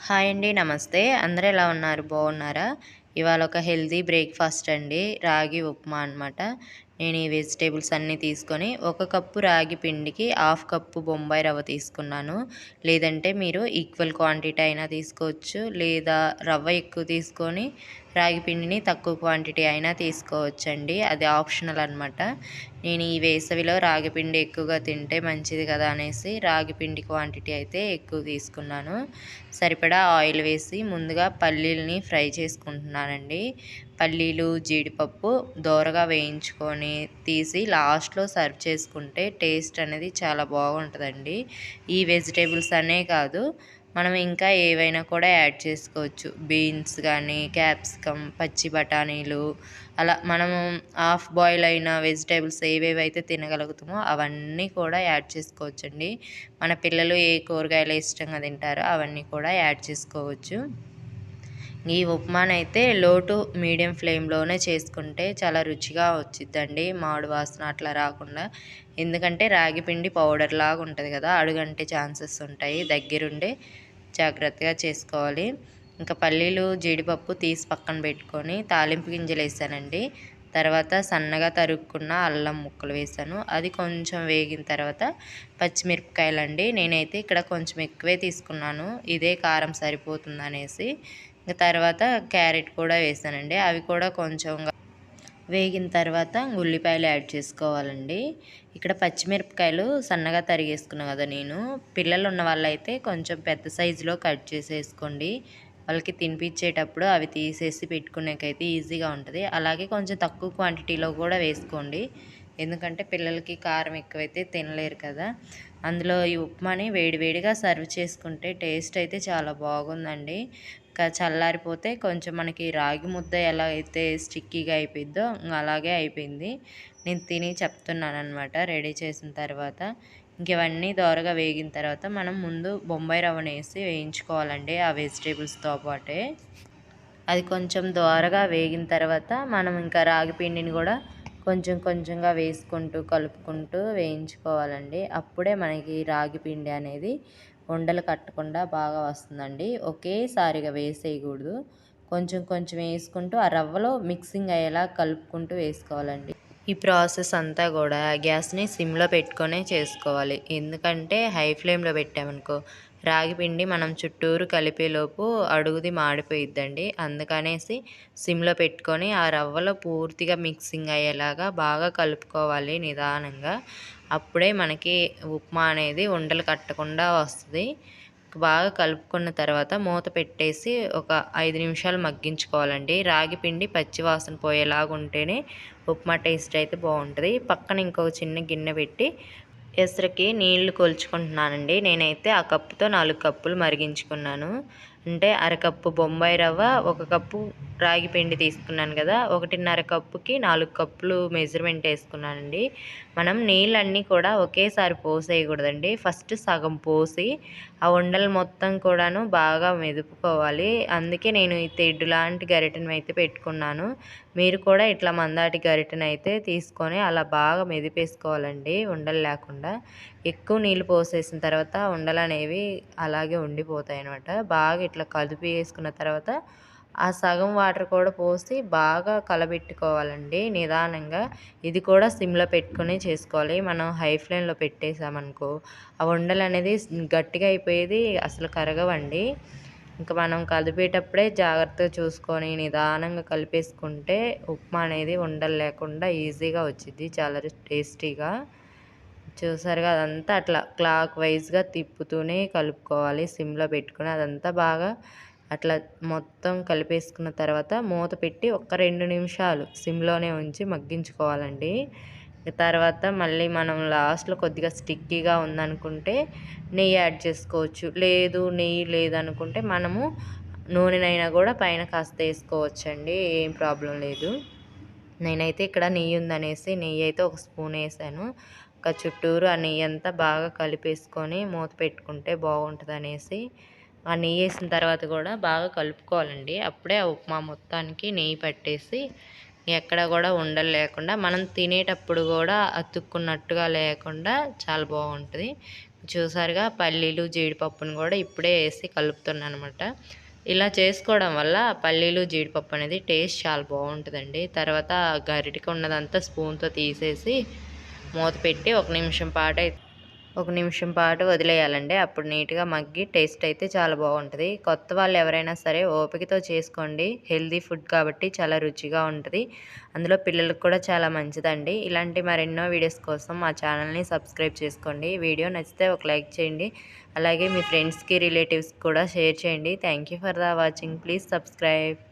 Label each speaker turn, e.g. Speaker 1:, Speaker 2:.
Speaker 1: Hi అండి నమస్తే. అందరూ ఎలా ఉన్నారు? బాగున్నారా? ఇవాళ ఒక హెల్తీ బ్రేక్ఫాస్ట్ అండి. రాగి ఉప్మా అనమాట నేను ఈ వెజిటేబుల్స్ అన్నీ తీసుకొని ఒక కప్పు రాగి పిండికి హాఫ్ కప్పు బొంబాయి రవ్వ తీసుకున్నాను. లేదంటే మీరు ఈక్వల్ క్వాంటిటీ అయినా తీసుకోవచ్చు. లేదా రవ్వ ఎక్కువ తీసుకొని రాగి పిండిని తక్కువ క్వాంటిటీ అయినా తీసుకోవచ్చండి. అది ఆప్షనల్ అనమాట నేను ఈ వేసవిలో రాగి పిండి ఎక్కువగా తింటే మంచిది కదా అనేసి రాగి పిండి క్వాంటిటీ అయితే ఎక్కువ తీసుకున్నాను. సరిపడా ఆయిల్ వేసి ముందుగా పల్లీలని ఫ్రై చేసుకుంటున్నానండి. పల్లీలు జీడిపప్పు దోరగా వేయించుకొని తీసి లాస్ట్లో సర్వ్ చేసుకుంటే టేస్ట్ అనేది చాలా బాగుంటుందండి. ఈ వెజిటేబుల్స్ అనే కాదు మనం ఇంకా ఏవైనా కూడా యాడ్ చేసుకోవచ్చు. బీన్స్ కానీ క్యాప్సికమ్ పచ్చి బఠానీలు అలా మనము హాఫ్ బాయిల్ అయిన వెజిటేబుల్స్ ఏవేవైతే తినగలుగుతామో అవన్నీ కూడా యాడ్ చేసుకోవచ్చండి. మన పిల్లలు ఏ కూరగాయలు ఇష్టంగా తింటారో అవన్నీ కూడా యాడ్ చేసుకోవచ్చు. ఈ ఉప్మానైతే లో టు మీడియం ఫ్లేమ్లోనే చేసుకుంటే చాలా రుచిగా వచ్చిద్దండి. మామిడి వాసన అట్లా రాకుండా. ఎందుకంటే రాగి పిండి పౌడర్ లాగా ఉంటుంది కదా అడుగంటే ఛాన్సెస్ ఉంటాయి. దగ్గరుండి జాగ్రత్తగా చేసుకోవాలి. ఇంకా పల్లీలు జీడిపప్పు తీసి పక్కన పెట్టుకొని తాలింపు గింజలు వేసానండి. తర్వాత సన్నగా తరుక్కున్న అల్లం ముక్కలు వేసాను. అది కొంచెం వేగిన తర్వాత పచ్చిమిరపకాయలు అండి నేనైతే ఇక్కడ కొంచెం ఎక్కువే తీసుకున్నాను. ఇదే కారం సరిపోతుంది అనేసి తర్వాత క్యారెట్ కూడా వేసానండి. అవి కూడా కొంచెం వేగిన తర్వాత ఉల్లిపాయలు యాడ్ చేసుకోవాలండి. ఇక్కడ పచ్చిమిరపకాయలు సన్నగా తరిగేసుకున్నాను కదా నేను. పిల్లలు ఉన్న వాళ్ళైతే కొంచెం పెద్ద సైజులో కట్ చేసేసుకోండి. వాళ్ళకి తినిపించేటప్పుడు అవి తీసేసి పెట్టుకునేకైతే ఈజీగా ఉంటుంది. అలాగే కొంచెం తక్కువ క్వాంటిటీలో కూడా వేసుకోండి. ఎందుకంటే పిల్లలకి కారం ఎక్కువైతే తినలేరు కదా. అందులో ఈ ఉప్మాని వేడివేడిగా సర్వ్ చేసుకుంటే టేస్ట్ అయితే చాలా బాగుందండి. చల్లారిపోతే కొంచెం మనకి రాగి ముద్ద ఎలా అయితే స్టిక్కీగా అయిపోయిద్దో అలాగే అయిపోయింది. నేను తిని చెప్తున్నాను అనమాట రెడీ చేసిన తర్వాత. ఇంకవన్నీ దోరగా వేగిన తర్వాత మనం ముందు బొంబాయి రవ్వను వేసి వేయించుకోవాలండి ఆ వెజిటేబుల్స్తో పాటే. అది కొంచెం దోరగా వేగిన తర్వాత మనం ఇంకా రాగి పిండిని కూడా కొంచెం కొంచెంగా వేసుకుంటూ కలుపుకుంటూ వేయించుకోవాలండి. అప్పుడే మనకి రాగి పిండి అనేది ఉండలు కట్టకుండా బాగా వస్తుందండి. ఒకేసారిగా వేసేయకూడదు. కొంచెం కొంచెం వేసుకుంటూ ఆ రవ్వలో మిక్సింగ్ అయ్యేలా కలుపుకుంటూ వేసుకోవాలండి. ఈ ప్రాసెస్ అంతా కూడా గ్యాస్ని సిమ్లో పెట్టుకొనే చేసుకోవాలి. ఎందుకంటే హై ఫ్లేమ్లో పెట్టామనుకో రాగి పిండి మనం చుట్టూరు కలిపేలోపు అడుగుది మాడిపోయిద్దండి. అందుకనేసి సిమ్లో పెట్టుకొని ఆ రవ్వలో పూర్తిగా మిక్సింగ్ అయ్యేలాగా బాగా కలుపుకోవాలి నిదానంగా. అప్పుడే మనకి ఉప్మా అనేది ఉండలు కట్టకుండా వస్తుంది. బాగా కలుపుకున్న తర్వాత మూత పెట్టేసి ఒక ఐదు నిమిషాలు మగ్గించుకోవాలండి. రాగి పిండి పచ్చివాసన పోయేలాగా ఉంటేనే ఉప్మా టేస్ట్ అయితే బాగుంటుంది. పక్కన ఇంకొక చిన్న గిన్నె పెట్టి ఎసరికి నీళ్ళు కొలుచుకుంటున్నానండి. నేనైతే ఆ కప్పుతో నాలుగు కప్పులు మరిగించుకున్నాను. అంటే అరకప్పు బొంబాయి రవ్వ ఒక కప్పు రాగి పిండి తీసుకున్నాను కదా ఒకటిన్నర కప్పుకి నాలుగు కప్పులు మెజర్మెంట్ వేసుకున్నానండి. మనం నీళ్ళన్నీ కూడా ఒకేసారి పోసేయకూడదండి. ఫస్ట్ సగం పోసి ఆ ఉండలు మొత్తం కూడాను బాగా మెదుపుకోవాలి. అందుకే నేను ఈ తెడ్డు లాంటి గరిటెను అయితే పెట్టుకున్నాను. మీరు కూడా ఇట్లా మందాటి గరిటెను అయితే తీసుకొని అలా బాగా మెదిపేసుకోవాలండి ఉండలు లేకుండా. ఎక్కువ నీళ్ళు పోసేసిన తర్వాత ఉండలు అనేవి అలాగే ఉండిపోతాయి అనమాట బాగా ఇట్లా కలిపి వేసుకున్న తర్వాత ఆ సగం వాటర్ కూడా పోసి బాగా కలబెట్టుకోవాలండి నిదానంగా. ఇది కూడా సిమ్లో పెట్టుకుని చేసుకోవాలి. మనం హై ఫ్లేమ్లో పెట్టేసామనుకో ఆ ఉండలు అనేది గట్టిగా అయిపోయేది అసలు కరగవండి. ఇంకా మనం కలిపేటప్పుడే జాగ్రత్తగా చూసుకొని నిదానంగా కలిపేసుకుంటే ఉప్మా అనేది ఉండలు లేకుండా ఈజీగా వచ్చింది చాలా టేస్టీగా. చూసారుగా అదంతా అట్లా క్లాక్ వైజ్గా తిప్పుతూనే కలుపుకోవాలి. సిమ్లో పెట్టుకుని అదంతా బాగా అట్లా మొత్తం కలిపేసుకున్న తర్వాత మూత పెట్టి ఒక రెండు నిమిషాలు సిమ్లోనే ఉంచి మగ్గించుకోవాలండి. తర్వాత మళ్ళీ మనం లాస్ట్లో కొద్దిగా స్టిక్కీగా ఉందనుకుంటే నెయ్యి యాడ్ చేసుకోవచ్చు. లేదు నెయ్యి లేదనుకుంటే మనము నూనెనైనా కూడా పైన కాస్త వేసుకోవచ్చండి ఏం ప్రాబ్లం లేదు. నేనైతే ఇక్కడ నెయ్యి ఉందనేసి నెయ్యి అయితే ఒక స్పూన్ వేసాను. ఒక చుట్టూరు ఆ నెయ్యి అంతా బాగా కలిపేసుకొని మూత పెట్టుకుంటే బాగుంటుంది అనేసి ఆ నెయ్యి వేసిన తర్వాత కూడా బాగా కలుపుకోవాలండి. అప్పుడే ఆ ఉప్మా మొత్తానికి నెయ్యి పట్టేసి ఎక్కడ కూడా ఉండలు లేకుండా మనం తినేటప్పుడు కూడా అతుక్కున్నట్టుగా లేకుండా చాలా బాగుంటుంది. చూసారుగా పల్లీలు జీడిపప్పును కూడా ఇప్పుడే వేసి కలుపుతున్నాను అనమాట ఇలా చేసుకోవడం వల్ల పల్లీలు జీడిపప్పు అనేది టేస్ట్ చాలా బాగుంటుందండి. తర్వాత గరిటికి ఉన్నదంతా స్పూన్తో తీసేసి మూత పెట్టి ఒక నిమిషం పాటు ఒక నిమిషం పాటు వదిలేయాలండి. అప్పుడు నీట్గా మగ్గి టేస్ట్ అయితే చాలా బాగుంటుంది. కొత్త వాళ్ళు ఎవరైనా సరే ఓపికతో చేసుకోండి. హెల్దీ ఫుడ్ కాబట్టి చాలా రుచిగా ఉంటుంది. అందులో పిల్లలకు కూడా చాలా మంచిదండి. ఇలాంటి మరెన్నో వీడియోస్ కోసం మా ఛానల్ని సబ్స్క్రైబ్ చేసుకోండి. వీడియో నచ్చితే ఒక లైక్ చేయండి. అలాగే మీ ఫ్రెండ్స్కి రిలేటివ్స్కి కూడా షేర్ చేయండి. Thank for the watching. Please subscribe.